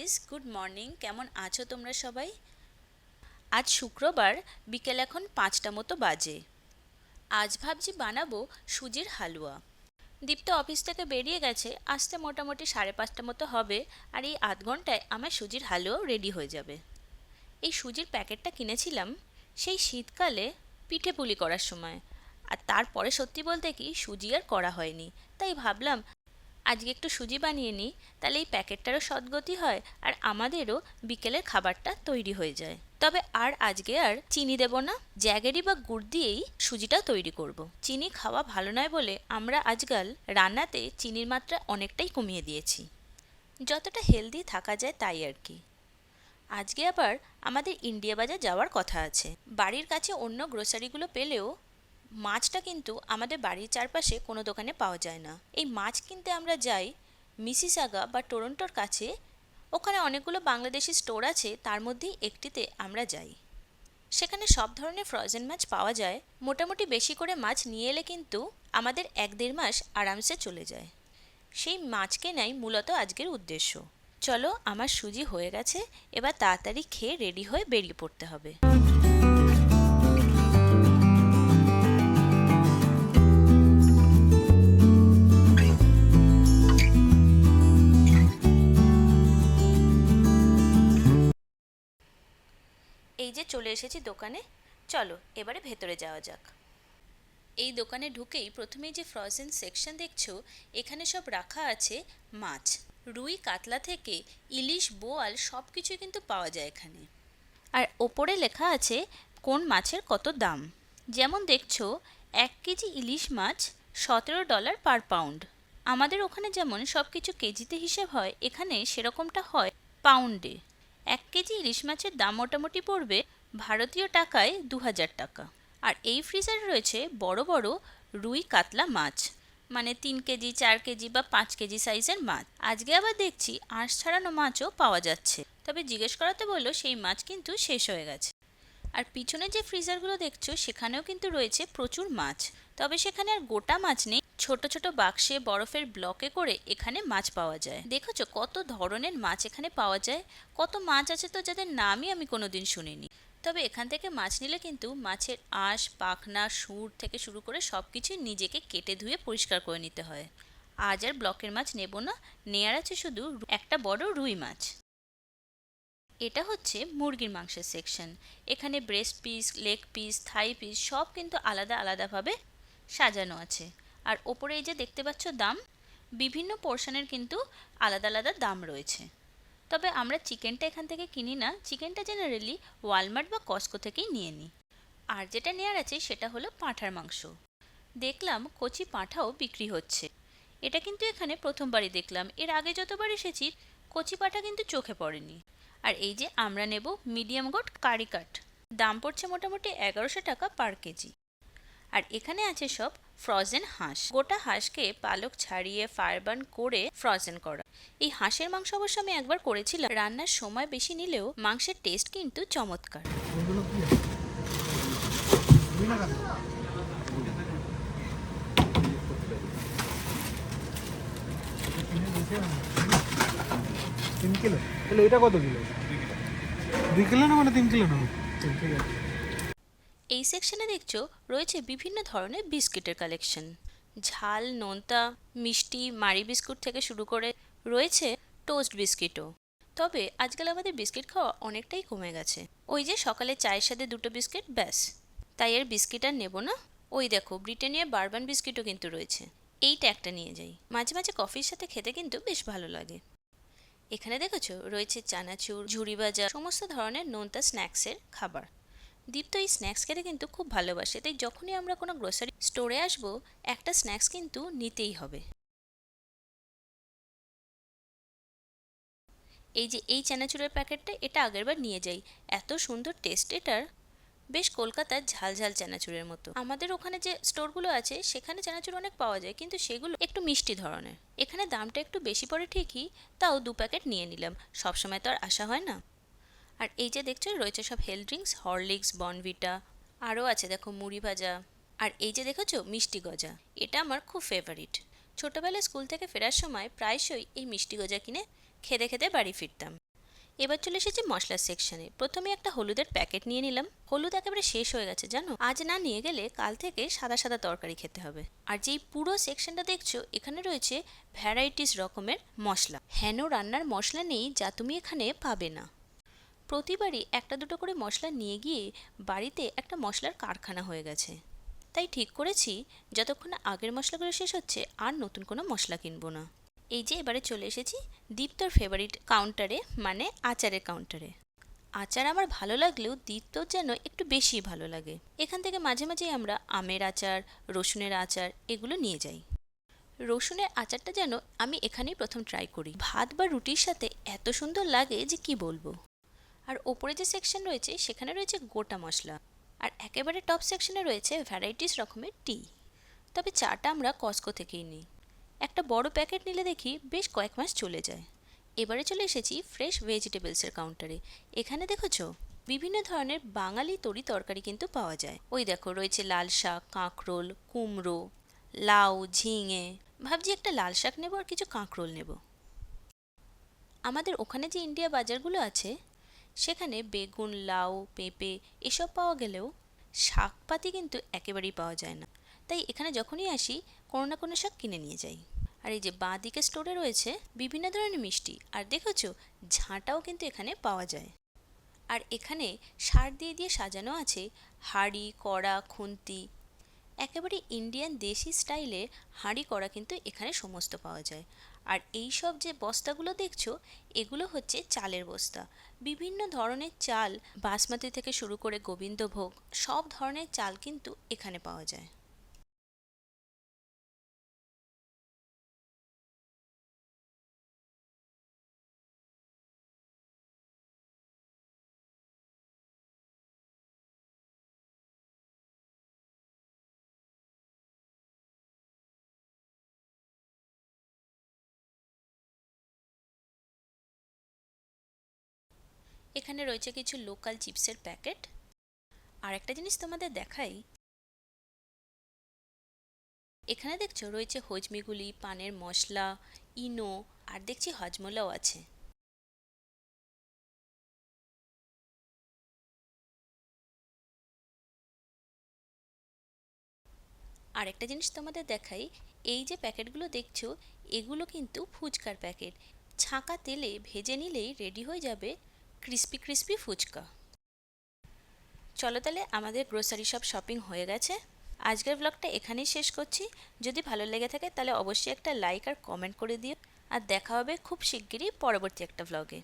Guys good morning কেমন আছো তোমরা সবাই? আজ শুক্রবার, বিকেল এখন পাঁচটা মতো বাজে। আজ ভাবছি বানাবো সুজির হালুয়া। দীপ্ত অফিস থেকে বেরিয়ে গেছে, আসতে মোটামুটি সাড়ে পাঁচটা মতো হবে, আর এই আধ ঘন্টায় আমার সুজির হালুয়াও রেডি হয়ে যাবে। এই সুজির প্যাকেটটা কিনেছিলাম, সেই শীতকালে পিঠে পুলি করার সময়। আর তারপরে সত্যি বলতে কি, সুজি আর করা হয়নি। তাই ভাবলাম আজকে একটু সুজি বানিয়ে নিই, তাহলে এই প্যাকেটটারও সদ্গতি হয় আর আমাদেরও বিকেলের খাবারটা তৈরি হয়ে যায়। তবে আর আজকে আর চিনি দেব না, জ্যাগেরি বা গুড় দিয়েই সুজিটা তৈরি করব। চিনি খাওয়া ভালো নয় বলে আমরা আজকাল রান্নাতে চিনির মাত্রা অনেকটাই কমিয়ে দিয়েছি। যতটা হেলদি থাকা যায় তাই আর কি। আজকে আবার আমাদের ইন্ডিয়া বাজার যাওয়ার কথা আছে। বাড়ির কাছে অন্য গ্রোসারিগুলো পেলেও মাছটা কিন্তু আমাদের বাড়ির চারপাশে কোনো দোকানে পাওয়া যায় না। এই মাছ কিনতে আমরা যাই মিসিসাগা বা টরন্টোর কাছে। ওখানে অনেকগুলো বাংলাদেশি স্টোর আছে, তার মধ্যেই একটিতে আমরা যাই। সেখানে সব ধরনের ফ্রোজেন মাছ পাওয়া যায়। মোটামুটি বেশি করে মাছ নিয়ে এলে কিন্তু আমাদের এক দেড় মাস আরামসে চলে যায়। সেই মাছ কেনাই মূলত আজকের উদ্দেশ্য। চলো, আমার সুজি হয়ে গেছে। এবার তাড়াতাড়ি খেয়ে রেডি হয়ে বেরিয়ে পড়তে হবে। চলে এসেছি দোকানে। চলো, এবারে ভেতরে যাওয়া যাক। এই দোকানে ঢুকেই প্রথমেই যে ফ্রজেন সেকশন দেখছ, এখানে সব রাখা আছে মাছ। রুই, কাতলা থেকে ইলিশ, বোয়াল সব কিছুই কিন্তু পাওয়া যায় এখানে। আর ওপরে লেখা আছে কোন মাছের কত দাম। যেমন দেখছ, এক কেজি ইলিশ মাছ সতেরো ডলার পার পাউন্ড। আমাদের ওখানে যেমন সব কিছু কেজিতে হিসেব হয়, এখানে সেরকমটা হয় পাউন্ডে। এক কেজি ইলিশ মাছের দাম মোটামুটি পড়বে ভারতীয় টাকায় দু হাজার টাকা। আর এই ফ্রিজারে রয়েছে বড় বড় রুই কাতলা মাছ মানে তিন কেজি, চার কেজি বা পাঁচ কেজি সাইজের মাছ। আজকে আবার দেখছি আঁশ ছাড়ানো মাছও পাওয়া যাচ্ছে। তবে জিজ্ঞেস করাতে বলল সেই মাছ কিন্তু শেষ হয়ে গেছে। আর পিছনে যে ফ্রিজারগুলো দেখছ, সেখানেও কিন্তু রয়েছে প্রচুর মাছ। তবে সেখানে আর গোটা মাছ নেই। ছোট ছোট বাক্সে বরফের ব্লকে করে এখানে মাছ পাওয়া যায়। দেখেছ কত ধরনের মাছ এখানে পাওয়া যায়? কত মাছ আছে তো যাদের নামই আমি কোনোদিন শুনিনি। তবে এখান থেকে মাছ নিলে কিন্তু মাছের আঁশ, পাখনা, সুর থেকে শুরু করে সব কিছুই নিজেকে কেটে ধুয়ে পরিষ্কার করে নিতে হয়। আজ আর ব্লকের মাছ নেব না, নেয়ার আছে শুধু একটা বড় রুই মাছ। এটা হচ্ছে মুরগির মাংসের সেকশন এখানে breast piece leg piece thigh piece সব কিন্তু আলাদা আলাদাভাবে সাজানো আছে। আর ওপরে এই যে দেখতে পাচ্ছ দাম, বিভিন্ন পোর্শনের কিন্তু আলাদা আলাদা দাম রয়েছে। তবে আমরা চিকেনটা এখান থেকে কিনি না। চিকেনটা জেনারেলি ওয়ালমার্ট বা কস্কো থেকেই নিয়ে নিই। আর যেটা নেওয়ার আছে সেটা হলো পাঁঠার মাংস। দেখলাম কচি পাঁঠাও বিক্রি হচ্ছে। এটা কিন্তু এখানে প্রথমবারই দেখলাম। এর আগে যতবার এসেছি, কচি পাঁঠা কিন্তু চোখে পড়েনি। আর এই যে আমরা নেব মিডিয়াম গোট কারি কাট দাম পড়ছে মোটামুটি এগারোশো টাকা পার কেজি। আর এখানে আছে সব ফ্রজেন হাঁস। গোটা হাঁসকে পালক ছাড়িয়ে ফায়ারবার্ন করে ফ্রজেন করা। এই হাঁসের মাংস অবশ্য আমি একবার করেছিলাম। রান্নার সময় বেশি নিলেও মাংসের টেস্ট কিন্তু চমৎকার। তিন কিলো? তাহলে এটা কত কিলো? দুই কিলো না মানে তিন কিলো না? এই সেকশনে দেখছ রয়েছে বিভিন্ন ধরনের বিস্কিটের কালেকশন ঝাল নোনতা মিষ্টি মারি বিস্কুট থেকে শুরু করে রয়েছে টোস্ট বিস্কিটও। তবে আজকাল আমাদের বিস্কিট খাওয়া অনেকটাই কমে গেছে। ওই যে সকালে চায়ের সাথে দুটো বিস্কিট, ব্যাস। তাই এর বিস্কিট আর নেব না। ওই দেখো, ব্রিটেনিয়া বারবান বিস্কিটও কিন্তু রয়েছে। এইটা একটা নিয়ে যাই। মাঝে মাঝে কফির সাথে খেতে কিন্তু বেশ ভালো লাগে। এখানে দেখেছ? রয়েছে চানাচুর ঝুড়ি ভাজা, সমস্ত ধরনের নোনতা স্ন্যাক্সের খাবার। দীপ্ত এই স্ন্যাক্স খেতে কিন্তু খুব ভালোবাসে। তাই যখনই আমরা কোনো গ্রোসারি স্টোরে আসব, একটা স্ন্যাক্স কিন্তু নিতেই হবে। এই যে এই চানাচুরের প্যাকেটটা, এটা আগেরবার নিয়ে যাই। এত সুন্দর টেস্ট এটার। বেশ কলকাতার ঝাল ঝাল চানাচুরের মতো। আমাদের ওখানে যে স্টোরগুলো আছে, সেখানে চানাচুর অনেক পাওয়া যায়, কিন্তু সেগুলো একটু মিষ্টি ধরনের। এখানে দামটা একটু বেশি পড়ে ঠিকই, তাও দু প্যাকেট নিয়ে নিলাম। সবসময় তো আর আসা হয় না। আর এই যে দেখছ, রয়েছে সব হেলথ ড্রিঙ্কস হরলিক্স বনভিটা আরও আছে দেখো মুড়ি ভাজা। আর এই যে দেখেছ, মিষ্টি গজা। এটা আমার খুব ফেভারিট ছোটোবেলায় স্কুল থেকে ফেরার সময় প্রায়শই এই মিষ্টি গজা কিনে খেতে খেতে বাড়ি ফিরতাম। এবার চলে এসেছি মশলার সেকশনে প্রথমে একটা হলুদের প্যাকেট নিয়ে নিলাম। হলুদ একেবারে শেষ হয়ে গেছে, জানো? আজ না নিয়ে গেলে কাল থেকে সাদা সাদা তরকারি খেতে হবে। আর যেই পুরো সেকশনটা দেখছ, এখানে রয়েছে ভ্যারাইটিস রকমের মশলা। হেন রান্নার মশলা নেই যা তুমি এখানে পাবে না। প্রতিবারই একটা দুটো করে মশলা নিয়ে গিয়ে বাড়িতে একটা মশলার কারখানা হয়ে গেছে। তাই ঠিক করেছি, যতক্ষণ আগের মশলাগুলো শেষ হচ্ছে, আর নতুন কোনো মশলা কিনবো না। এই যে এবারে চলে এসেছি দীপ্তর ফেভারিট কাউন্টারে মানে আচারের কাউন্টারে আচার আমার ভালো লাগলেও দীপ্তর যেন একটু বেশি ভালো লাগে। এখান থেকে মাঝে মাঝে আমরা আমের আচার, রসুনের আচার এগুলো নিয়ে যাই। রসুনের আচারটা যেন আমি এখানেই প্রথম ট্রাই করি। ভাত বা রুটির সাথে এত সুন্দর লাগে যে কি বলব? আর ওপরে যে সেকশন রয়েছে, সেখানে রয়েছে গোটা মশলা। আর একেবারে টপ সেকশনে রয়েছে ভ্যারাইটিস রকমের টি তবে চাটা আমরা কস্কো থেকেই নিই। একটা বড় প্যাকেট নিলে দেখি বেশ কয়েক মাস চলে যায়। এবারে চলে এসেছি ফ্রেশ ভেজিটেবলসের কাউন্টারে। এখানে দেখেছ? বিভিন্ন ধরনের বাঙালি তরি তরকারি কিন্তু পাওয়া যায়। ওই দেখো, রয়েছে লাল শাক, কাঁকরোল, কুমড়ো, লাউ, ঝিঙে। ভাবছি একটা লাল শাক নেব আর কিছু কাঁকরোল নেব। আমাদের ওখানে যে ইন্ডিয়া বাজারগুলো আছে, সেখানে বেগুন, লাউ, পেঁপে এসব পাওয়া গেলেও শাকপাতি কিন্তু একেবারেই পাওয়া যায় না। তাই এখানে যখনই আসি, কোনো না কোনো শাক কিনে নিয়ে যাই। আর এই যে বাঁ দিকে স্টোরে রয়েছে বিভিন্ন ধরনের মিষ্টি, আর দেখেছ, ঝাঁটাও কিন্তু এখানে পাওয়া যায়। আর এখানে সার দিয়ে দিয়ে সাজানো আছে হাঁড়ি, কড়া, খুন্তি। একেবারে ইন্ডিয়ান দেশি স্টাইলে হাঁড়ি করা কিন্তু এখানে সমস্ত পাওয়া যায়। আর এই সব যে বস্তাগুলো দেখছ, এগুলো হচ্ছে চালের বস্তা। বিভিন্ন ধরনের চাল, বাসমতি থেকে শুরু করে গোবিন্দভোগ, সব ধরনের চাল কিন্তু এখানে পাওয়া যায়। এখানে রয়েছে কিছু লোকাল চিপসের প্যাকেট আর একটা জিনিস তোমাদের দেখাই। এখানে দেখছ রয়েছে হজমিগুলি, পানের মশলা, ইনো, আর দেখছি হজমোলাও আছে। আর একটা জিনিস তোমাদের দেখাই, এই যে প্যাকেটগুলো দেখছ, এগুলো কিন্তু ফুচকার প্যাকেট ছাঁকা তেলে ভেজে নিলেই রেডি হয়ে যাবে। Crispy crispy fuchka. চলো তাহলে আমাদের গ্রোসারি সব শপিং হয়ে গেছে। আজকের ব্লগটা এখানেই শেষ করছি। যদি ভালো লেগে থাকে তাহলে অবশ্যই একটা লাইক আর কমেন্ট করে দিও। আর দেখা হবে খুব শিগগিরই পরবর্তী একটা ব্লগে